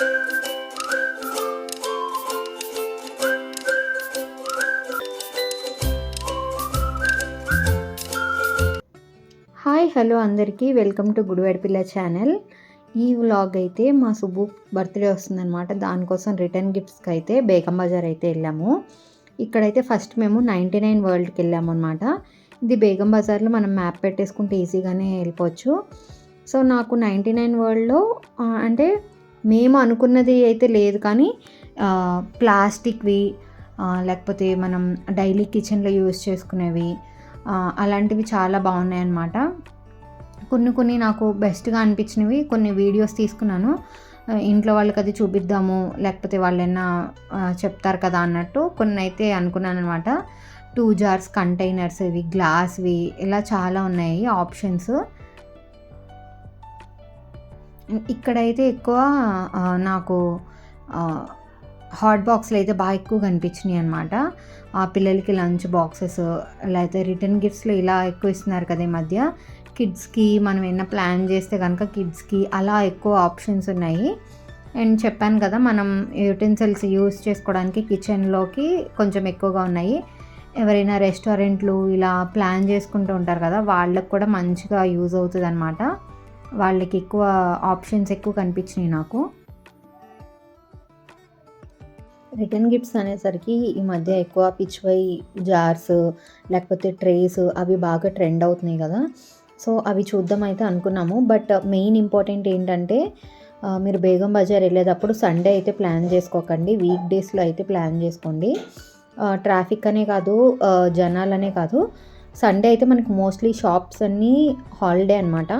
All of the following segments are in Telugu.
హాయ్ హలో అందరికీ. Welcome to Gudivadipilla channel. ఈ వ్లాగ్ అయితే మా సుబ్బు బర్త్డే వస్తుందన్నమాట. దానికోసం రిటర్న్ గిఫ్ట్స్కి అయితే బేగం బజార్ అయితే వెళ్ళాము. ఇక్కడైతే ఫస్ట్ మేము నైంటీ నైన్ వరల్డ్కి వెళ్ళాము అనమాట ఇది బేగం బజార్లో మనం మ్యాప్ పెట్టేసుకుంటే ఈజీగానే వెళ్ళిపోవచ్చు. సో నాకు నైంటీ నైన్ వరల్డ్లో అంటే మేము అనుకున్నది అయితే లేదు కానీ ప్లాస్టిక్వి లేకపోతే మనం డైలీ కిచెన్లో యూజ్ చేసుకునేవి అలాంటివి చాలా బాగున్నాయి అన్నమాట కొన్ని కొన్ని నాకు బెస్ట్గా అనిపించినవి కొన్ని వీడియోస్ తీసుకున్నాను. ఇంట్లో వాళ్ళకి అది చూపిద్దాము లేకపోతే వాళ్ళైనా చెప్తారు కదా అన్నట్టు కొన్ని అయితే అనుకున్నాను అనమాట టూ జార్స్ కంటైనర్స్ ఇవి గ్లాస్వి ఇలా చాలా ఉన్నాయి ఆప్షన్స్. ఇక్కడైతే ఎక్కువ నాకు హాట్ బాక్స్లు అయితే బాగా ఎక్కువ కనిపించినాయి అనమాట ఆ పిల్లలకి లంచ్ బాక్సెస్ లేకపోతే రిటర్న్ గిఫ్ట్స్లో ఇలా ఎక్కువ ఇస్తున్నారు కదా ఈ మధ్య. కిడ్స్కి మనం ఏమైనా ప్లాన్ చేస్తే కనుక కిడ్స్కి అలా ఎక్కువ ఆప్షన్స్ ఉన్నాయి. అండ్ చెప్పాను కదా మనం యూటెన్సిల్స్ యూస్ చేసుకోవడానికి కిచెన్లోకి కొంచెం ఎక్కువగా ఉన్నాయి. ఎవరైనా రెస్టారెంట్లు ఇలా ప్లాన్ చేసుకుంటూ ఉంటారు కదా వాళ్ళకు కూడా మంచిగా యూజ్ అవుతుంది అనమాట వాళ్ళకి ఎక్కువ ఆప్షన్స్ ఎక్కువ కనిపించినాయి నాకు. రిటర్న్ గిఫ్ట్స్ అనేసరికి ఈ మధ్య ఎక్కువ పిచ్వై జార్స్ లేకపోతే ట్రేస్ అవి బాగా ట్రెండ్ అవుతున్నాయి కదా. సో అవి చూద్దాం అయితే అనుకున్నాము బట్ మెయిన్ ఇంపార్టెంట్ ఏంటంటే uh, మీరు బేగం బజార్ వెళ్ళేటప్పుడు సండే అయితే ప్లాన్ చేసుకోకండి. వీక్ డేస్లో అయితే ప్లాన్ చేసుకోండి. Uh, ట్రాఫిక్ అనే కాదు uh, జనాలనే కాదు. సండే అయితే మనకు మోస్ట్లీ షాప్స్ అన్నీ హాలిడే అనమాట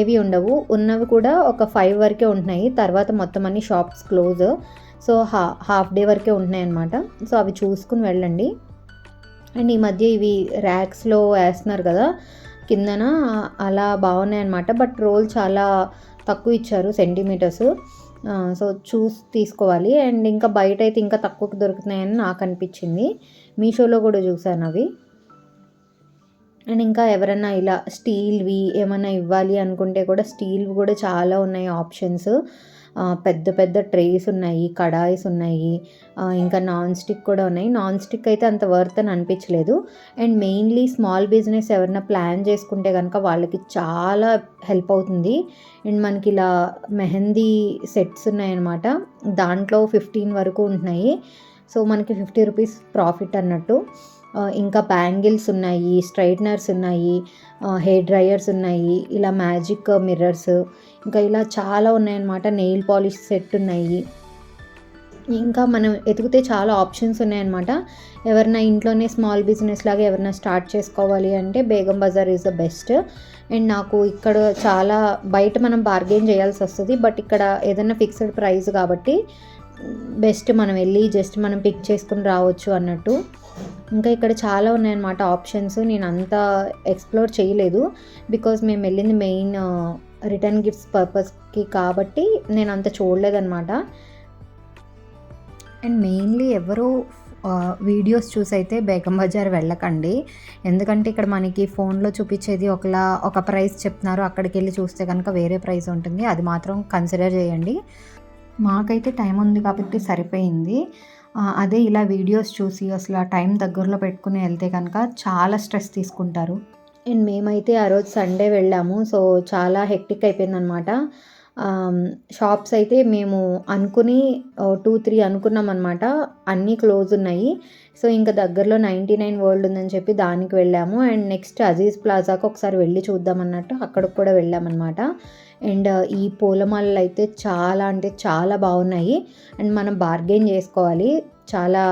ఏవి ఉండవు. ఉన్నవి కూడా ఒక ఫైవ్ వరకే ఉంటున్నాయి. తర్వాత మొత్తం అన్ని షాప్స్ క్లోజ్ సో హా హాఫ్ డే వరకే ఉంటున్నాయి అనమాట సో అవి చూసుకుని వెళ్ళండి. అండ్ ఈ మధ్య ఇవి ర్యాక్స్లో వేస్తున్నారు కదా కిందన అలా బాగున్నాయి అనమాట బట్ రోల్ చాలా తక్కువ ఇచ్చారు సెంటీమీటర్స్ సో చూసి తీసుకోవాలి. అండ్ ఇంకా బయట అయితే ఇంకా తక్కువకి దొరుకుతున్నాయని నాకు అనిపించింది. మీషోలో కూడా చూసాను అవి. అండ్ ఇంకా ఎవరైనా ఇలా స్టీల్వి ఏమైనా ఇవ్వాలి అనుకుంటే కూడా స్టీల్వి కూడా చాలా ఉన్నాయి ఆప్షన్స్. పెద్ద పెద్ద ట్రేస్ ఉన్నాయి కడాయిస్ ఉన్నాయి ఇంకా నాన్ స్టిక్ కూడా ఉన్నాయి. నాన్ స్టిక్ అయితే అంత వర్త్ అని అనిపించలేదు. అండ్ మెయిన్లీ స్మాల్ బిజినెస్ ఎవరైనా ప్లాన్ చేసుకుంటే కనుక వాళ్ళకి చాలా హెల్ప్ అవుతుంది. అండ్ మనకి ఇలా మెహందీ సెట్స్ ఉన్నాయన్నమాట. దాంట్లో ఫిఫ్టీన్ వరకు ఉంటున్నాయి. సో మనకి ఫిఫ్టీ రూపీస్ ప్రాఫిట్ అన్నట్టు. ఇంకా బ్యాంగిల్స్ ఉన్నాయి స్ట్రైట్నర్స్ ఉన్నాయి హెయిర్ డ్రయర్స్ ఉన్నాయి ఇలా మ్యాజిక్ మిర్రర్స్ ఇంకా ఇలా చాలా ఉన్నాయన్నమాట నెయిల్ పాలిష్ సెట్ ఉన్నాయి. ఇంకా మనం ఎతికితే చాలా ఆప్షన్స్ ఉన్నాయన్నమాట. ఎవరైనా ఇంట్లోనే స్మాల్ బిజినెస్ లాగా ఎవరైనా స్టార్ట్ చేసుకోవాలి అంటే Begum Bazar is the best and నాకు ఇక్కడ చాలా బయట మనం బార్గెన్ చేయాల్సి వస్తుంది బట్ ఇక్కడ ఏదైనా ఫిక్స్డ్ ప్రైస్ కాబట్టి బెస్ట్ మనం వెళ్ళి జస్ట్ మనం పిక్ చేసుకుని రావచ్చు అన్నట్టు. ఇంకా ఇక్కడ చాలా ఉన్నాయన్నమాట ఆప్షన్స్. నేను అంత ఎక్స్ప్లోర్ చేయలేదు. బికాజ్ మేము వెళ్ళింది మెయిన్ రిటర్న్ గిఫ్ట్స్ పర్పస్కి కాబట్టి నేను అంత చూడలేదన్నమాట. అండ్ మెయిన్లీ ఎవరు వీడియోస్ చూసి అయితే బేగం బజార్ వెళ్ళకండి. ఎందుకంటే ఇక్కడ మనకి ఫోన్లో చూపించేది ఒకలా ఒక ప్రైస్ చెప్తున్నారు. అక్కడికి వెళ్ళి చూస్తే కనుక వేరే ప్రైస్ ఉంటుంది. అది మాత్రం కన్సిడర్ చేయండి. మాకైతే టైం ఉంది కాబట్టి సరిపోయింది. అదే ఇలా వీడియోస్ చూసి అసలు ఆ టైం దగ్గరలో పెట్టుకుని వెళ్తే కనుక చాలా స్ట్రెస్ తీసుకుంటారు. అండ్ మేమైతే ఆ రోజు సండే వెళ్ళాము. సో చాలా హెక్టిక్ అయిపోయిందనమాట. షాప్స్ అయితే మేము అనుకుని టూ త్రీ అనుకున్నాం అనమాట అన్నీ క్లోజ్ ఉన్నాయి. సో ఇంకా దగ్గరలో నైంటీ నైన్ వరల్డ్ ఉందని చెప్పి దానికి వెళ్ళాము. అండ్ నెక్స్ట్ అజీజ్ ప్లాజాకి ఒకసారి వెళ్ళి చూద్దాం అన్నట్టు అక్కడికి కూడా వెళ్ళామన్నమాట. అండ్ ఈ పూలమాలలు అయితే చాలా అంటే చాలా బాగున్నాయి. అండ్ మనం బార్గెన్ చేసుకోవాలి. చాలా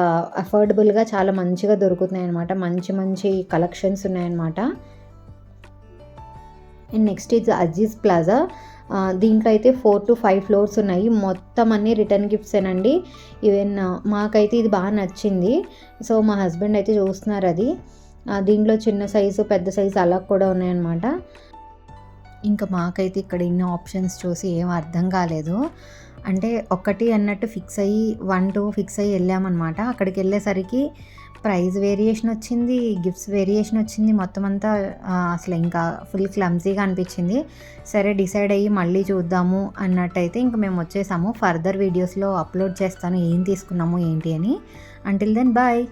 అఫోర్డబుల్గా చాలా మంచిగా దొరుకుతున్నాయి అనమాట మంచి మంచి కలెక్షన్స్ ఉన్నాయన్నమాట. అండ్ నెక్స్ట్ ఇది అజీజ్ ప్లాజా. దీంట్లో అయితే ఫోర్ టు ఫైవ్ ఫ్లోర్స్ ఉన్నాయి. మొత్తం అన్ని రిటర్న్ గిఫ్ట్సేనండి ఈవెన్ మాకైతే ఇది బాగా నచ్చింది. సో మా హస్బెండ్ అయితే చూస్తున్నారు అది. దీంట్లో చిన్న సైజు పెద్ద సైజు అలా కూడా ఉన్నాయన్నమాట. ఇంకా మాకైతే ఇక్కడ ఇన్ని ఆప్షన్స్ చూసి ఏం అర్థం కాలేదు. అంటే ఒకటి అన్నట్టు ఫిక్స్ అయ్యి వన్ టూ ఫిక్స్ అయ్యి వెళ్ళామన్నమాట. అక్కడికి వెళ్ళేసరికి ప్రైస్ వేరియేషన్ వచ్చింది గిఫ్ట్స్ వేరియేషన్ వచ్చింది మొత్తం అంతా అసలు ఇంకా ఫుల్ క్లమ్జీగా అనిపించింది. సరే డిసైడ్ అయ్యి మళ్ళీ చూద్దాము అన్నట్టయితే ఇంక మేము వచ్చేసాము. ఫర్దర్ వీడియోస్లో అప్లోడ్ చేస్తాను ఏం తీసుకున్నాము ఏంటి అని. Until then bye